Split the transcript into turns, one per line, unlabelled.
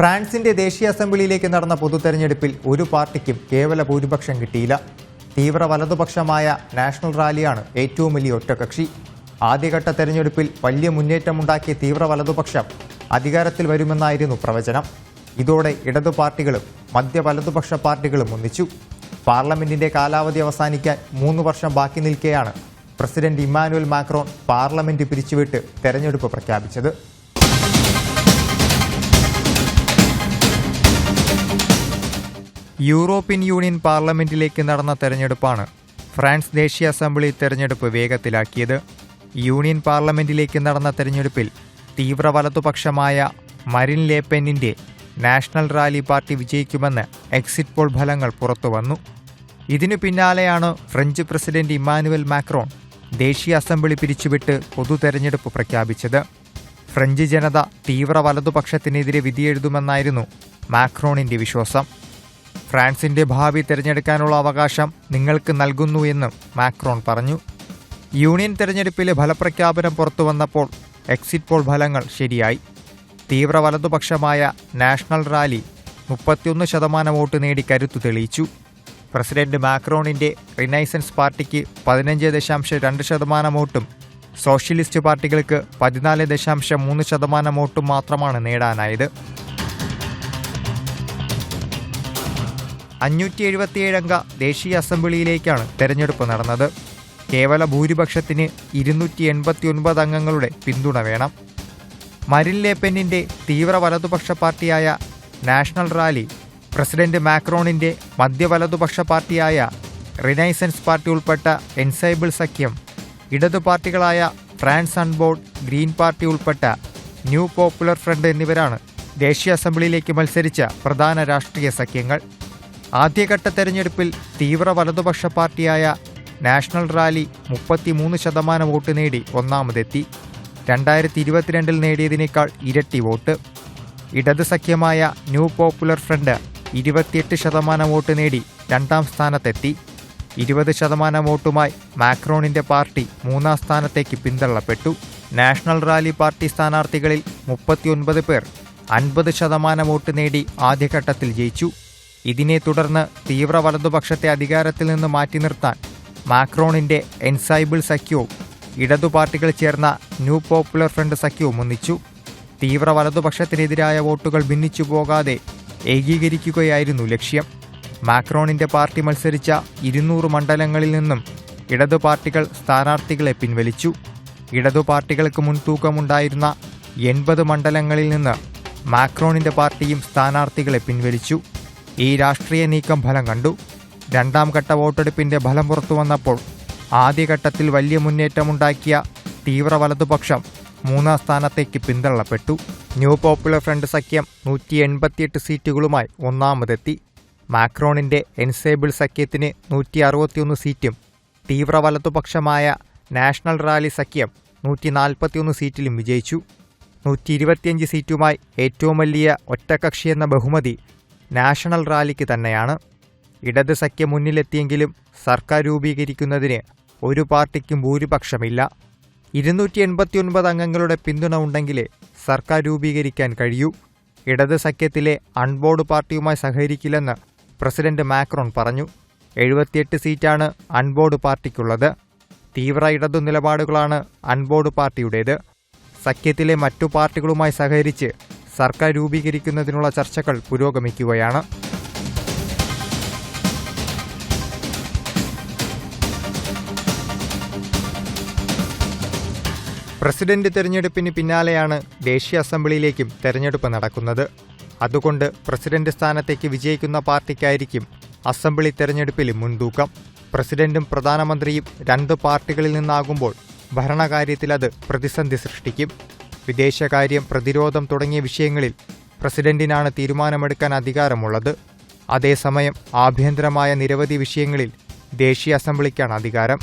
ഫ്രാൻസിന്റെ ദേശീയ അസംബ്ലിയിലേക്ക് നടന്ന പൊതു പൊതുതെരഞ്ഞെടുപ്പിൽ ഒരു പാർട്ടിക്കും കേവല ഭൂരിപക്ഷം കിട്ടിയില്ല. തീവ്ര വലതുപക്ഷമായ നാഷണൽ റാലിയാണ് ഏറ്റവും വലിയ ഒറ്റകക്ഷി. ആദ്യഘട്ട തെരഞ്ഞെടുപ്പിൽ വലിയ മുന്നേറ്റമുണ്ടാക്കിയ തീവ്ര വലതുപക്ഷം അധികാരത്തിൽ വരുമെന്നായിരുന്നു പ്രവചനം. ഇതോടെ ഇടതു പാർട്ടികളും മധ്യ വലതുപക്ഷ പാർട്ടികളും ഒന്നിച്ചു. പാർലമെന്റിന്റെ കാലാവധി അവസാനിക്കാൻ മൂന്ന് വർഷം ബാക്കി നിൽക്കെയാണ് പ്രസിഡന്റ് ഇമ്മാനുവൽ മാക്രോൺ പാർലമെന്റ് പിരിച്ചുവിട്ട് തെരഞ്ഞെടുപ്പ് പ്രഖ്യാപിച്ചത്. യൂറോപ്യൻ യൂണിയൻ പാർലമെന്റിലേക്ക് നടന്ന തെരഞ്ഞെടുപ്പാണ് ഫ്രാൻസ് ദേശീയ അസംബ്ലി തെരഞ്ഞെടുപ്പ് വേഗത്തിലാക്കിയത്. യൂണിയൻ പാർലമെന്റിലേക്ക് നടന്ന തെരഞ്ഞെടുപ്പിൽ തീവ്ര വലതുപക്ഷമായ മരിൻ ലേപ്പെന്നിന്റെ നാഷണൽ റാലി പാർട്ടി വിജയിക്കുമെന്ന് എക്സിറ്റ് പോൾ ഫലങ്ങൾ പുറത്തുവന്നു. ഇതിനു പിന്നാലെയാണ് ഫ്രഞ്ച് പ്രസിഡന്റ് ഇമ്മാനുവൽ മാക്രോൺ ദേശീയ അസംബ്ലി പിരിച്ചുവിട്ട് പൊതു തെരഞ്ഞെടുപ്പ് പ്രഖ്യാപിച്ചത്. ഫ്രഞ്ച് ജനത തീവ്ര വലതുപക്ഷത്തിനെതിരെ വിധിയെഴുതുമെന്നായിരുന്നു മാക്രോണിന്റെ വിശ്വാസം. ഫ്രാൻസിന്റെ ഭാവി തിരഞ്ഞെടുക്കാനുള്ള അവകാശം നിങ്ങൾക്ക് നൽകുന്നു എന്നും മാക്രോൺ പറഞ്ഞു. യൂണിയൻ തെരഞ്ഞെടുപ്പിലെ ഫലപ്രഖ്യാപനം പുറത്തുവന്നപ്പോൾ എക്സിറ്റ് പോൾ ഫലങ്ങൾ ശരിയായി. തീവ്ര വലതുപക്ഷമായ നാഷണൽ റാലി മുപ്പത്തിയൊന്ന് ശതമാനം വോട്ട് നേടി കരുത്തു തെളിയിച്ചു. പ്രസിഡന്റ് മാക്രോണിന്റെ റിനൈസൻസ് പാർട്ടിക്ക് പതിനഞ്ച് ദശാംശം രണ്ട് ശതമാനം വോട്ടും സോഷ്യലിസ്റ്റ് പാർട്ടികൾക്ക് പതിനാല് ദശാംശം മൂന്ന് ശതമാനം വോട്ടും മാത്രമാണ് നേടാനായത്. അഞ്ഞൂറ്റി എഴുപത്തിയേഴ് അംഗ ദേശീയ അസംബ്ലിയിലേക്കാണ് തെരഞ്ഞെടുപ്പ് നടന്നത്. കേവല ഭൂരിപക്ഷത്തിന് ഇരുന്നൂറ്റി എൺപത്തി ഒൻപത് അംഗങ്ങളുടെ പിന്തുണ വേണം. മരിൻ ലേപ്പനിന്റെ തീവ്ര വലതുപക്ഷ പാർട്ടിയായ നാഷണൽ റാലി പ്രസിഡന്റ് മാക്രോണിന്റെ മധ്യവലതുപക്ഷ പാർട്ടിയായ റിനൈസൻസ് പാർട്ടി ഉൾപ്പെട്ട എൻസൈബിൾ സഖ്യം ഇടതു പാർട്ടികളായ ഫ്രാൻസ് അൺബോർഡ് ഗ്രീൻ പാർട്ടി ഉൾപ്പെട്ട ന്യൂ പോപ്പുലർ ഫ്രണ്ട് എന്നിവരാണ് ദേശീയ അസംബ്ലിയിലേക്ക് മത്സരിച്ച പ്രധാന രാഷ്ട്രീയ സഖ്യങ്ങൾ. ആദ്യഘട്ട തെരഞ്ഞെടുപ്പിൽ തീവ്ര വലതുപക്ഷ പാർട്ടിയായ നാഷണൽ റാലി മുപ്പത്തിമൂന്ന് ശതമാനം വോട്ട് നേടി ഒന്നാമതെത്തി. രണ്ടായിരത്തി ഇരുപത്തിരണ്ടിൽ നേടിയതിനേക്കാൾ ഇരട്ടി വോട്ട്. ഇടത് സഖ്യമായ ന്യൂ പോപ്പുലർ ഫ്രണ്ട് ഇരുപത്തിയെട്ട് ശതമാനം വോട്ട് നേടി രണ്ടാം സ്ഥാനത്തെത്തി. ഇരുപത് ശതമാനം വോട്ടുമായി മാക്രോണിന്റെ പാർട്ടി മൂന്നാം സ്ഥാനത്തേക്ക് പിന്തള്ളപ്പെട്ടു. നാഷണൽ റാലി പാർട്ടി സ്ഥാനാർത്ഥികളിൽ മുപ്പത്തിയൊൻപത് പേർ അൻപത് ശതമാനം വോട്ട് നേടി ആദ്യഘട്ടത്തിൽ ജയിച്ചു. ഇതിനെ തുടർന്ന് തീവ്ര വലതുപക്ഷത്തെ അധികാരത്തിൽ നിന്ന് മാറ്റി നിർത്താൻ മാക്രോണിന്റെ എൻസൈബിൾ സഖ്യവും ഇടതു പാർട്ടികൾ ചേർന്ന ന്യൂ പോപ്പുലർ ഫ്രണ്ട് സഖ്യവും ഒന്നിച്ചു. തീവ്ര വലതുപക്ഷത്തിനെതിരായ വോട്ടുകൾ ഭിന്നിച്ചു പോകാതെ ഏകീകരിക്കുകയായിരുന്നു ലക്ഷ്യം. മാക്രോണിന്റെ പാർട്ടി മത്സരിച്ച ഇരുന്നൂറ് മണ്ഡലങ്ങളിൽ നിന്നും ഇടതു പാർട്ടികൾ സ്ഥാനാർത്ഥികളെ പിൻവലിച്ചു. ഇടതു പാർട്ടികൾക്ക് മുൻതൂക്കമുണ്ടായിരുന്ന എൺപത് മണ്ഡലങ്ങളിൽ നിന്ന് മാക്രോണിന്റെ പാർട്ടിയും സ്ഥാനാർത്ഥികളെ പിൻവലിച്ചു. ഈ രാഷ്ട്രീയ നീക്കം ഫലം കണ്ടു. രണ്ടാം ഘട്ട വോട്ടെടുപ്പിന്റെ ഫലം പുറത്തു വന്നപ്പോൾ ആദ്യഘട്ടത്തിൽ വലിയ മുന്നേറ്റമുണ്ടാക്കിയ തീവ്ര വലതുപക്ഷം മൂന്നാം സ്ഥാനത്തേക്ക് പിന്തള്ളപ്പെട്ടു. ന്യൂ പോപ്പുലർ ഫ്രണ്ട് സഖ്യം നൂറ്റി എൺപത്തിയെട്ട് സീറ്റുകളുമായി ഒന്നാമതെത്തി. മാക്രോണിന്റെ എൻസേബിൾ സഖ്യത്തിന് നൂറ്റി അറുപത്തിയൊന്ന് സീറ്റും തീവ്ര വലതുപക്ഷമായ നാഷണൽ റാലി സഖ്യം നൂറ്റി നാൽപ്പത്തിയൊന്ന് സീറ്റിലും വിജയിച്ചു. നൂറ്റി ഇരുപത്തിയഞ്ച് സീറ്റുമായി ഏറ്റവും വലിയ ഒറ്റകക്ഷി എന്ന ബഹുമതി നാഷണൽ റാലിക്ക് തന്നെയാണ്. ഇടത് സഖ്യം മുന്നിലെത്തിയെങ്കിലും സർക്കാർ രൂപീകരിക്കുന്നതിന് ഒരു പാർട്ടിക്കും ഭൂരിപക്ഷമില്ല. ഇരുന്നൂറ്റി എൺപത്തിയൊൻപത് അംഗങ്ങളുടെ പിന്തുണ ഉണ്ടെങ്കിലേ സർക്കാർ രൂപീകരിക്കാൻ കഴിയൂ. ഇടത് സഖ്യത്തിലെ അൺബോർഡ് പാർട്ടിയുമായി സഹകരിക്കില്ലെന്ന് പ്രസിഡന്റ് മാക്രോൺ പറഞ്ഞു. എഴുപത്തിയെട്ട് സീറ്റാണ് അൺബോർഡ് പാർട്ടിക്കുള്ളത്. തീവ്ര ഇടതു നിലപാടുകളാണ് അൺബോർഡ് പാർട്ടിയുടേത്. സഖ്യത്തിലെ മറ്റു പാർട്ടികളുമായി സഹകരിച്ച് സർക്കാർ രൂപീകരിക്കുന്നതിനുള്ള ചർച്ചകൾ പുരോഗമിക്കുകയാണ്. പ്രസിഡന്റ് തെരഞ്ഞെടുപ്പിന് പിന്നാലെയാണ് ദേശീയ അസംബ്ലിയിലേക്കും തെരഞ്ഞെടുപ്പ് നടക്കുന്നത്. അതുകൊണ്ട് പ്രസിഡന്റ് സ്ഥാനത്തേക്ക് വിജയിക്കുന്ന പാർട്ടിക്കായിരിക്കും അസംബ്ലി തെരഞ്ഞെടുപ്പിൽ മുൻതൂക്കം. പ്രസിഡന്റും പ്രധാനമന്ത്രിയും രണ്ട് പാർട്ടികളിൽ നിന്നാകുമ്പോൾ ഭരണകാര്യത്തിൽ അത് പ്രതിസന്ധി സൃഷ്ടിക്കും. വിദേശകാര്യം പ്രതിരോധം തുടങ്ങിയ വിഷയങ്ങളിൽ പ്രസിഡന്റിനാണ് തീരുമാനമെടുക്കാൻ അധികാരമുള്ളത്. അതേസമയം ആഭ്യന്തരമായ നിരവധി വിഷയങ്ങളിൽ ദേശീയ അസംബ്ലിക്കാണ് അധികാരം.